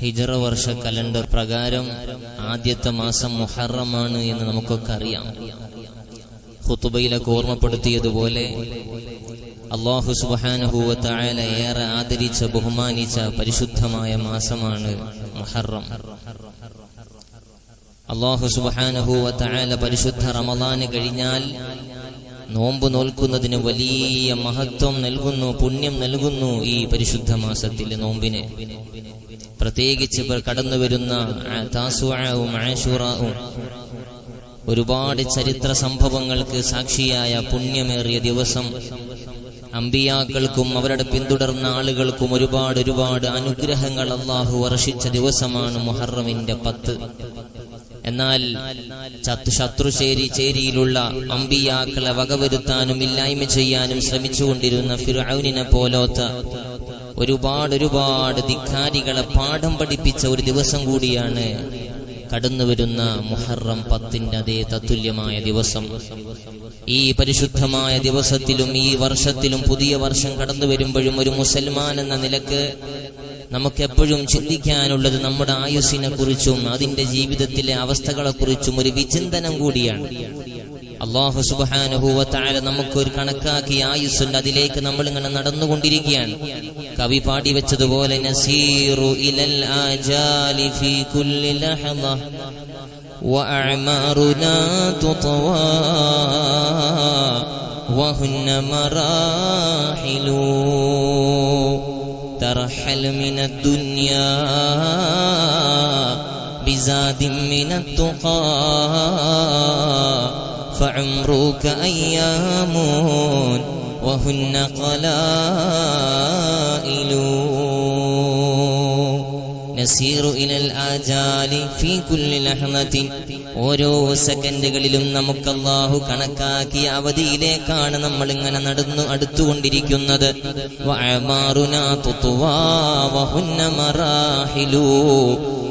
ഹിജറ വർഷ കലണ്ടർ പ്രകാരം ആദ്യത്തെ മാസം മുഹറമാണ് എന്ന് നമുക്കൊക്കെ അറിയാം. ഹുത്തുബയിലൊക്കെ ഓർമ്മപ്പെടുത്തിയതുപോലെ അള്ളാഹു സുബാനഹുവ തായാല ഏറെ ആദരിച്ച ബഹുമാനിച്ച പരിശുദ്ധമായ മാസമാണ് മുഹറം. അള്ളാഹു സുബാനഹുവ തായാല പരിശുദ്ധ റമദാന് കഴിഞ്ഞാൽ നോമ്പ് നോൽക്കുന്നതിന് വലിയ മഹത്വം നൽകുന്നു പുണ്യം നൽകുന്നു ഈ പരിശുദ്ധ മാസത്തിലെ നോമ്പിന്. പ്രത്യേകിച്ച് കടന്നു വരുന്ന ഒരുപാട് ചരിത്ര സംഭവങ്ങൾക്ക് സാക്ഷിയായ പുണ്യമേറിയ ദിവസം. അമ്പിയാക്കൾക്കും അവരുടെ പിന്തുടർന്ന ആളുകൾക്കും ഒരുപാട് ഒരുപാട് അനുഗ്രഹങ്ങൾ അള്ളാഹു വർഷിച്ച ദിവസമാണ് മുഹറമിന്റെ പത്ത്. എന്നാൽ ശത്രു ശത്രുശേരി ചേരിയിലുള്ള അമ്പിയാക്കളെ വകവരുത്താനും ഇല്ലായ്മ ചെയ്യാനും ശ്രമിച്ചുകൊണ്ടിരുന്ന ഫിറൌനിനെ പോലോത്ത ഒരുപാട് ഒരുപാട് ധിക്കാരികളെ പാഠം പഠിപ്പിച്ച ഒരു ദിവസം കൂടിയാണ് കടന്നുവരുന്ന മുഹറം പത്തിന്റെ അതേ തത്തുല്യമായ ദിവസം. ഈ പരിശുദ്ധമായ ദിവസത്തിലും ഈ വർഷത്തിലും പുതിയ വർഷം കടന്നു വരുമ്പോഴും ഒരു മുസൽമാൻ എന്ന നിലയ്ക്ക് നമുക്ക് എപ്പോഴും ചിന്തിക്കാനുള്ളത് നമ്മുടെ ആയുസ്സിനെ കുറിച്ചും അതിന്റെ ജീവിതത്തിലെ അവസ്ഥകളെ കുറിച്ചും ഒരു വിചിന്തനം കൂടിയാണ്. അള്ളാഹു സുബാനുഭൂവത്തായ നമുക്കൊരു കണക്കാക്കി ആയുസ്സുണ്ട് അതിലേക്ക് നമ്മൾ ഇങ്ങനെ നടന്നുകൊണ്ടിരിക്കുകയാണ്. കവി പാടി വെച്ചതുപോലെ നസീറു ഇലൽ ترحل من الدنيا بزاد من التقى. فعمرك أيام وهن قلائل. നസീറു ഇലൽ ആജാലി ഫീ കുല്ലി ലഹ്നത്തിൻ ഓരോ സെക്കൻഡുകളിലും നമുക്ക് അള്ളാഹു കണക്കാക്കിയ അവധിയിലേക്കാണ് നമ്മൾ ഇങ്ങനെ നടന്നു അടുത്തുകൊണ്ടിരിക്കുന്നത്.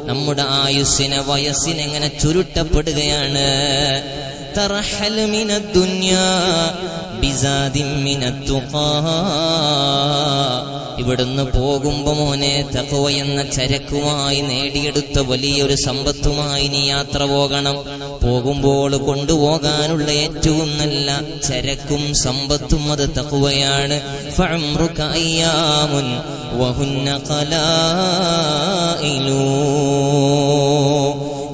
നമ്മുടെ ആയുസ്സിനെ വയസ്സിനെങ്ങനെ ചുരുട്ടപ്പെടുകയാണ്. തറഹൽ من الدنيا بزاد من التقى. ഇവിടുന്ന് പോകുമ്പോ മോനെ തഖവ എന്ന ചരക്കുമായി നേടിയെടുത്ത വലിയൊരു സമ്പത്തുമായി നീ യാത്ര പോകണം. പോകുമ്പോൾ കൊണ്ടുപോകാനുള്ള ഏറ്റവും നല്ല ചരക്കും സമ്പത്തും അത് ഖലായിലൂ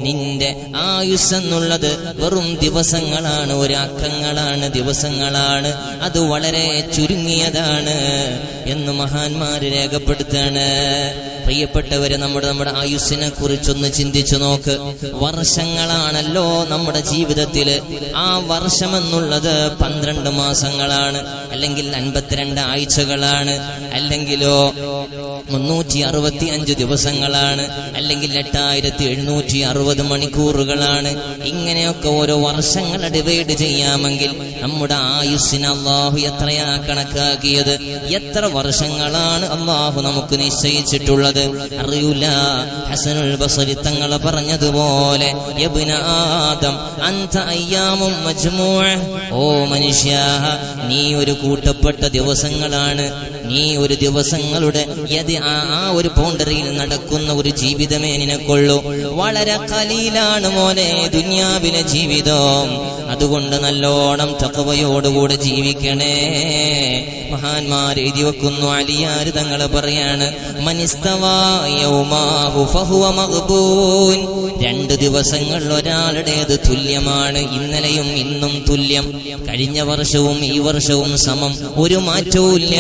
നിന്റെ ആയുസ് എന്നുള്ളത് വെറും ദിവസങ്ങളാണ് ഒരാക്കങ്ങളാണ് ദിവസങ്ങളാണ്. അത് വളരെ ചുരുങ്ങിയതാണ് എന്ന് മഹാന്മാര് രേഖപ്പെടുത്താണ്. പ്രിയപ്പെട്ടവരെ നമ്മുടെ നമ്മുടെ ആയുസ്സിനെ കുറിച്ചൊന്ന് ചിന്തിച്ചു നോക്ക്. വർഷങ്ങളാണല്ലോ നമ്മുടെ ജീവിതത്തിൽ. ആ വർഷമെന്നുള്ളത് പന്ത്രണ്ട് മാസങ്ങളാണ് അല്ലെങ്കിൽ അൻപത്തിരണ്ട് ആഴ്ചകളാണ് അല്ലെങ്കിലോ മുന്നൂറ്റി അറുപത്തി അഞ്ച് ദിവസങ്ങളാണ് അല്ലെങ്കിൽ എട്ടായിരത്തി എഴുന്നൂറ്റി അറുപത് മണിക്കൂറുകളാണ്. ഇങ്ങനെയൊക്കെ ഓരോ വർഷങ്ങൾ ഡിവൈഡ് ചെയ്യാമെങ്കിൽ നമ്മുടെ ആയുസ്സിന് അള്ളാഹു എത്രയാ കണക്കാക്കിയത്? എത്ര വർഷങ്ങളാണ് അള്ളാഹു നമുക്ക് നിശ്ചയിച്ചിട്ടുള്ളത്? അറിയൂല. ഹസനുൽ ബസരി തങ്ങൾ പറഞ്ഞതുപോലെ ആദം ഓ മനുഷ്യ നീ ഒരു കൂട്ടപ്പെട്ട ദിവസങ്ങളാണ്. നീ ഒരു ദിവസങ്ങളുടെ യതി ആ ഒരു ബൗണ്ടറിയിൽ നടക്കുന്ന ഒരു ജീവിതമേ നിനക്കൊള്ളൂ. വളരെ കലീലാണ് മോനെ ദുന്യാവിലെ ജീവിതം. അതുകൊണ്ട് നല്ലോണം തക്കവയോടുകൂടെ ജീവിക്കണേ. മഹാന്മാർ എഴുതി വെക്കുന്നു അലിയാര് തങ്ങളെ പറയാണ് രണ്ട് ദിവസങ്ങൾ ഒരാളുടേത് തുല്യമാണ് ഇന്നലെയും ഇന്നും തുല്യം. കഴിഞ്ഞ വർഷവും ഈ വർഷവും സമം ഒരു മാറ്റവുമില്ല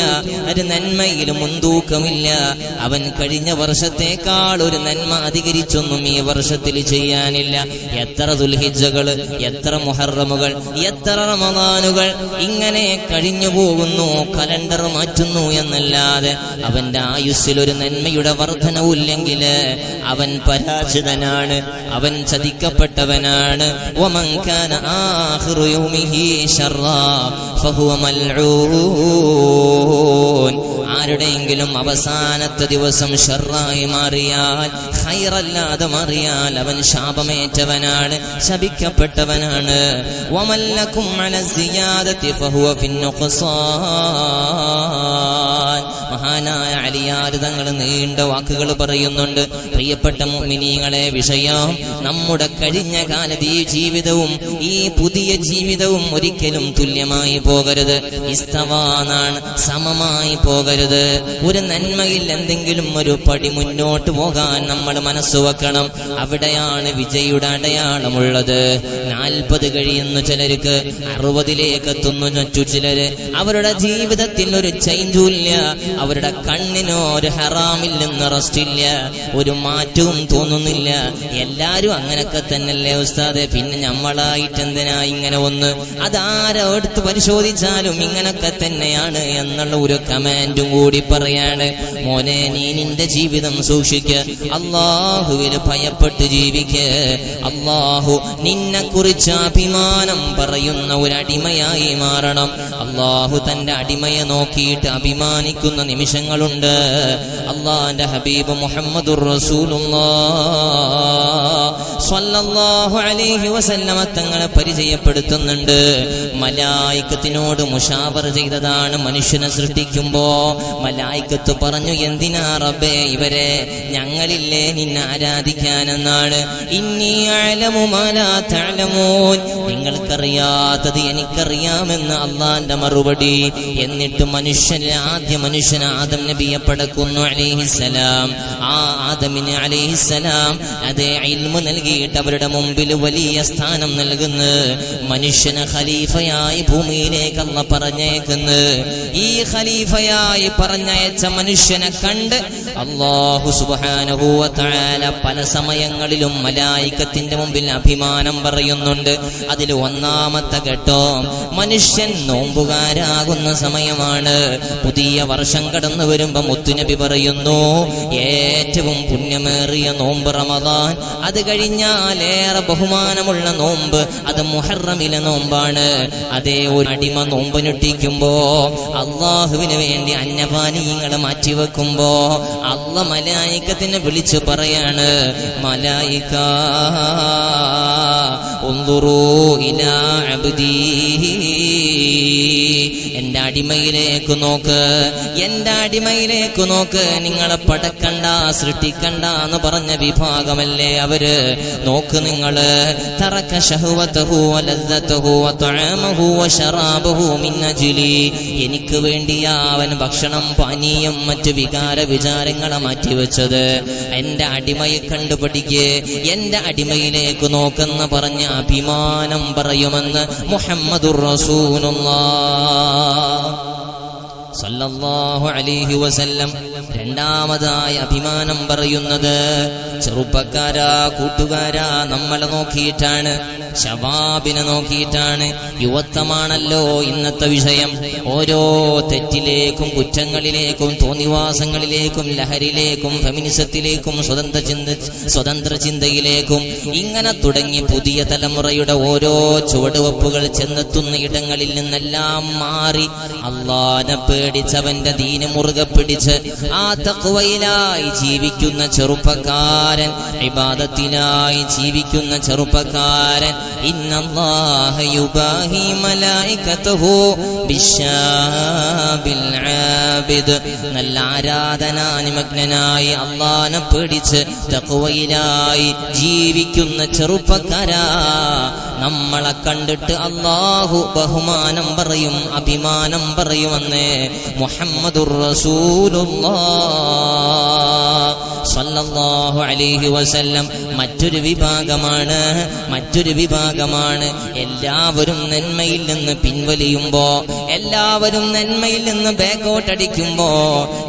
ഒരു നന്മയിലും മുൻതൂക്കമില്ല. അവൻ കഴിഞ്ഞ വർഷത്തേക്കാൾ ഒരു നന്മ അധികരിച്ചൊന്നും ഈ വർഷത്തിൽ ചെയ്യാനില്ല. എത്ര ദുൽഹിജകൾ എത്ര മുഹറമുകൾ എത്ര റമദാനുകൾ ഇങ്ങനെ കഴിഞ്ഞു പോകുന്നു കലണ്ടർ മാറ്റുന്നു എന്നല്ലാതെ അവന്റെ ആയുസ്സിൽ ഒരു നന്മയുടെ വർധനവില്ലെങ്കിൽ അവൻ പരാജിതനാണ് അവൻ ചതിക്കപ്പെട്ടവനാണ്. ഒമങ്കാന ആഹ്റുയുമിഹി ഫഹുവ മൽഊൻ ആരുടെയെങ്കിലും അവസാനത്തെ ദിവസം ഷെറായി മാറിയാൽ ഹൈറല്ലാതെ മാറിയാൽ അവൻ ശാപമേറ്റവനാണ് ശപിക്കപ്പെട്ടവനാണ്. ഫിന്നുഖ്സാൻ മഹാനായ അലിയാരിതങ്ങൾ നീണ്ട വാക്കുകൾ പറയുന്നുണ്ട്. പ്രിയപ്പെട്ട മുഅ്മിനീങ്ങളെ വിഷയം നമ്മുടെ കഴിഞ്ഞ കാലത്ത് ഈ ജീവിതവും ഈ പുതിയ ജീവിതവും ഒരിക്കലും തുല്യമായി പോകരുത്. ഇസ്തവാനാണ് സമമായി പോകരുത്. ഒരു നന്മയിൽ എന്തെങ്കിലും ഒരു പടി മുന്നോട്ട് പോകാൻ നമ്മൾ മനസ്സ് വെക്കണം. അവിടെയാണ് വിജയുടെ അടയാളമുള്ളത്. നാൽപ്പത് കഴിയുന്നു ചിലർക്ക് അറുപതിലേക്ക് എത്തുന്നു മറ്റു ചിലര്. അവരുടെ ജീവിതത്തിൽ ഒരു ചേഞ്ചും ഇല്ല. അവരുടെ കണ്ണിനോ ഒരു ഹറാമില്ലെന്ന് റെസ്റ്റില്ല ഒരു മാറ്റവും തോന്നുന്നില്ല. എല്ലാരും അങ്ങനൊക്കെ തന്നെയല്ലേ ഉസ്താദെ? പിന്നെ നമ്മളായിട്ട് എന്തിനാ ഇങ്ങനെ ഒന്ന് അതാരോ എടുത്ത് പരിശോധിച്ചാലും ഇങ്ങനൊക്കെ തന്നെയാണ് എന്നുള്ള ഒരു കമാൻഡും കൂടി പറയാണ് മോനെ നീ നിന്റെ ജീവിതം സൂക്ഷിക്ക. അള്ളാഹുവിന് ഭയപ്പെട്ട് ജീവിക്ക. അള്ളാഹു നിന്നെ കുറിച്ച് അഭിമാനം പറയുന്ന ഒരു അടിമയായി മാറണം. അള്ളാഹു തന്റെ അടിമയെ നോക്കിയിട്ട് അഭിമാനിക്കുന്ന നിമിഷങ്ങളുണ്ട്. അള്ളാന്റെ ഹബീബ് മുഹമ്മദ് തങ്ങളെ പരിചയപ്പെടുത്തുന്നുണ്ട്. മലായിക്കത്തിനോട് മുഷാവർ ചെയ്തതാണ് മനുഷ്യനെ സൃഷ്ടിക്കുമ്പോ. മലായിക്കത്ത് പറഞ്ഞു എന്തിനാ റബ്ബേ ഇവരെ? ഞങ്ങളില്ലേ നിന്നെ ആരാധിക്കാനെന്നാണ്. ഇനി നിങ്ങൾക്കറിയാത്തത് എനിക്കറിയാമെന്ന് അള്ളാന്റെ മറുപടി. എന്നിട്ട് മനുഷ്യനെ ആദ്യ മനുഷ്യൻ ആദം നബിയെ പടക്കുന്നു അലൈഹിസലാം ആ ആദമിന് അലൈഹിസലാം അതേ ഇൽമു നൽകിയിട്ട് അവരുടെ മുമ്പിൽ വലിയ സ്ഥാനം നൽകുന്നു. മനുഷ്യന് ഖലീഫയായി ഭൂമിയിലേക്ക് പറഞ്ഞേക്കുന്നു. ഈ ഖലീഫയായി പറഞ്ഞയച്ച മനുഷ്യനെ കണ്ട് അള്ളാഹു തആല പല സമയങ്ങളിലും മലായിക്കത്തിന്റെ മുമ്പിൽ അഭിമാനം പറയുന്നുണ്ട്. അതിൽ ഒന്നാമത്തെ ഘട്ടം മനുഷ്യൻ നോമ്പുകാരാകുന്ന സമയമാണ്. പുതിയ വർഷം കടന്നു വരുമ്പോ മുത്തുനബി പറയുന്നു ഏറ്റവും പുണ്യമേറിയ നോമ്പ് റമദാൻ. അത് കഴിഞ്ഞാൽ ഏറെ ബഹുമാനമുള്ള നോമ്പ് അത് മുഹറമിലെ നോമ്പാണ്. അതേ ഒരു അടിമ നോമ്പ് ഞെട്ടിക്കുമ്പോ അള്ളാഹുവിന് വേണ്ടി അന്നപാനീയങ്ങൾ മാറ്റിവെക്കുമ്പോ അള്ള മലായിക്കത്തിനെ വിളിച്ചു പറയാണ് മലായിക്ക എന്റെ അടിമയിലേക്ക് നോക്ക് എന്റെ അടിമയിലേക്ക് നോക്ക്. നിങ്ങളെ പടക്കണ്ട സൃഷ്ടിക്കണ്ട എന്ന് പറഞ്ഞ വിഭാഗമല്ലേ അവർ? നോക്ക് നിങ്ങൾ. തറക്ക എനിക്ക് വേണ്ടിയാ അവൻ ഭക്ഷണം പാനീയം മറ്റ് വികാര വിചാരങ്ങളെ മാറ്റിവെച്ചത്. എന്റെ അടിമയെ കണ്ടുപഠിക്ക് എന്റെ അടിമയിലേക്ക് നോക്കെന്ന് പറഞ്ഞ അഭിമാനം പറയുമെന്ന് റസൂലുള്ളാഹ് സല്ലല്ലാഹു അലൈഹി വസല്ലം രണ്ടാമതായി അഭിമാനം പറയുന്നത്. ചെറുപ്പക്കാരാ കൂട്ടുകാരാ നമ്മളെ നോക്കിയിട്ടാണ്. ശവാബിനെ നോക്കിയിട്ടാണ്. യുവത്വമാണല്ലോ ഇന്നത്തെ വിഷയം. ഓരോ തെറ്റിലേക്കും കുറ്റങ്ങളിലേക്കും തോന്നിവാസങ്ങളിലേക്കും ലഹരിയിലേക്കും ഫെമിനിസത്തിലേക്കും സ്വതന്ത്ര ചിന്ത സ്വതന്ത്ര ചിന്തയിലേക്കും ഇങ്ങനെ തുടങ്ങി പുതിയ തലമുറയുടെ ഓരോ ചുവടുവപ്പുകൾ ചെന്നെത്തുന്ന ഇടങ്ങളിൽ നിന്നെല്ലാം മാറി അള്ളാനെ പേടിച്ചവന്റെ ദീന മുറുകെ പിടിച്ച് ആ തക്കുവയിലായി ജീവിക്കുന്ന ചെറുപ്പക്കാരൻ വിവാദത്തിനായി ജീവിക്കുന്ന ചെറുപ്പക്കാരൻ ഇന്നല്ലാഹ യുബാഹി മലായികതഹു ബിശാബിൽ ആബിദ്. നല്ല ആരാധനാനിമഗ്നനായി അള്ളാനെ പേടിച്ച് തഖ്വയിലായി ജീവിക്കുന്ന ചെറുപ്പക്കാരാ. നമ്മളെ കണ്ടിട്ട് അള്ളാഹു ബഹുമാനം പറയും അഭിമാനം പറയുമെന്ന് മുഹമ്മദുർ റസൂലുള്ളാഹ് സല്ലല്ലാഹു അലൈഹി വസല്ലം മറ്റൊരു വിഭാഗമാണ് മറ്റൊരു വിഭാഗമാണ് എല്ലാവരും നന്മയിൽ നിന്ന് പിൻവലിയുമ്പോ എല്ലാവരും നന്മയിൽ നിന്ന് ബാക്കോട്ടടിക്കുമ്പോ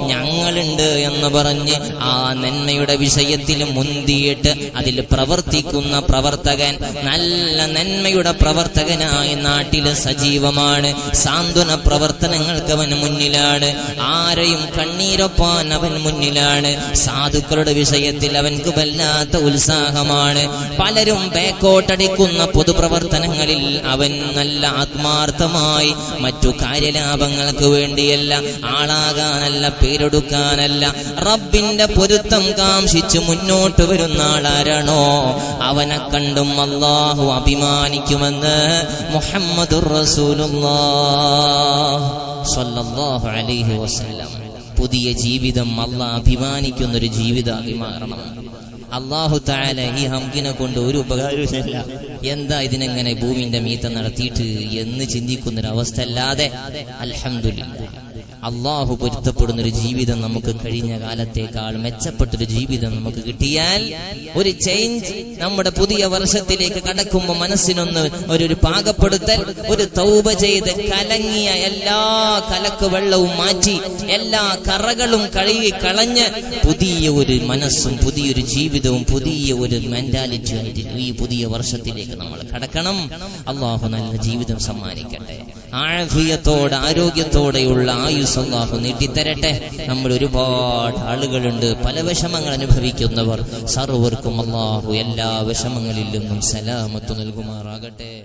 ഞങ്ങളുണ്ട് എന്ന് പറഞ്ഞ് ആ നന്മയുടെ വിഷയത്തിൽ മുന്തിയിട്ട് അതിൽ പ്രവർത്തിക്കുന്ന പ്രവർത്തകൻ നല്ല നന്മയുടെ പ്രവർത്തകനായ നാട്ടിൽ സജീവമാണ്. സാന്ത്വന പ്രവർത്തനങ്ങൾക്ക് അവൻ മുന്നിലാണ്. ആരെയും കണ്ണീരൊപ്പാൻ അവൻ മുന്നിലാണ്. സാധുക്കളുടെ വിഷയത്തിൽ അവൻക്ക് വല്ലാത്ത ഉത്സാഹമാണ്. പലരും ബേക്കോട്ടടിക്കുന്ന ഓടുന്ന പൊതുപ്രവർത്തനങ്ങളിൽ അവൻ നല്ല ആത്മാർത്ഥമായി മറ്റു കാര്യലാഭങ്ങൾക്ക് വേണ്ടിയല്ല ആളാകാനല്ല പേരെടുക്കാനല്ല റബ്ബിന്റെ പൊരുത്തം കാംക്ഷിച്ച് മുന്നോട്ട് വരുന്ന ആളാരണോ? അവനെ കണ്ടും അള്ളാഹു അഭിമാനിക്കുമെന്ന് സ്വല്ലല്ലാഹു അലൈഹി വസല്ലം. പുതിയ ജീവിതം അള്ളാഹ് അഭിമാനിക്കുന്നൊരു ജീവിതമായി മാറണം അള്ളാഹു താല ഈ ഹംഗിനെ കൊണ്ട് ഒരു ഉപകാരവുമില്ല. എന്താ ഇതിനെങ്ങനെ ഭൂമിന്റെ മീത്ത നടത്തിയിട്ട് എന്ന് ചിന്തിക്കുന്നൊരവസ്ഥ അല്ലാതെ അൽഹംദുലില്ലാ അള്ളാഹു പൊരുത്തപ്പെടുന്ന ഒരു ജീവിതം നമുക്ക് കഴിഞ്ഞ കാലത്തേക്കാൾ മെച്ചപ്പെട്ടൊരു ജീവിതം നമുക്ക് കിട്ടിയാൽ ഒരു ചേഞ്ച് നമ്മുടെ പുതിയ വർഷത്തിലേക്ക് കടക്കുമ്പോൾ മനസ്സിനൊന്ന് ഒരു പാകപ്പെടുത്തൽ ഒരു തൗപ ചെയ്ത് കലങ്ങിയ എല്ലാ കലക്ക് വെള്ളവും മാറ്റി എല്ലാ കറകളും കഴുകി കളഞ്ഞ് പുതിയ ഒരു മനസ്സും പുതിയൊരു ജീവിതവും പുതിയ ഒരു മെന്റാലിറ്റി ആയിട്ട് ഈ പുതിയ വർഷത്തിലേക്ക് നമ്മൾ കടക്കണം. അള്ളാഹു നല്ല ജീവിതം സമ്മാനിക്കട്ടെ. ആഫിയത്തോടെ ആരോഗ്യത്തോടെയുള്ള ആയുസ് അള്ളാഹു നീട്ടിത്തരട്ടെ. നമ്മൾ ഒരുപാട് ആളുകളുണ്ട്. പല വിഷമങ്ങൾ അനുഭവിക്കുന്നവർ. സർവർക്കും അള്ളാഹു എല്ലാ വിഷമങ്ങളിൽ നിന്നും സലാമത്ത് നൽകുമാറാകട്ടെ.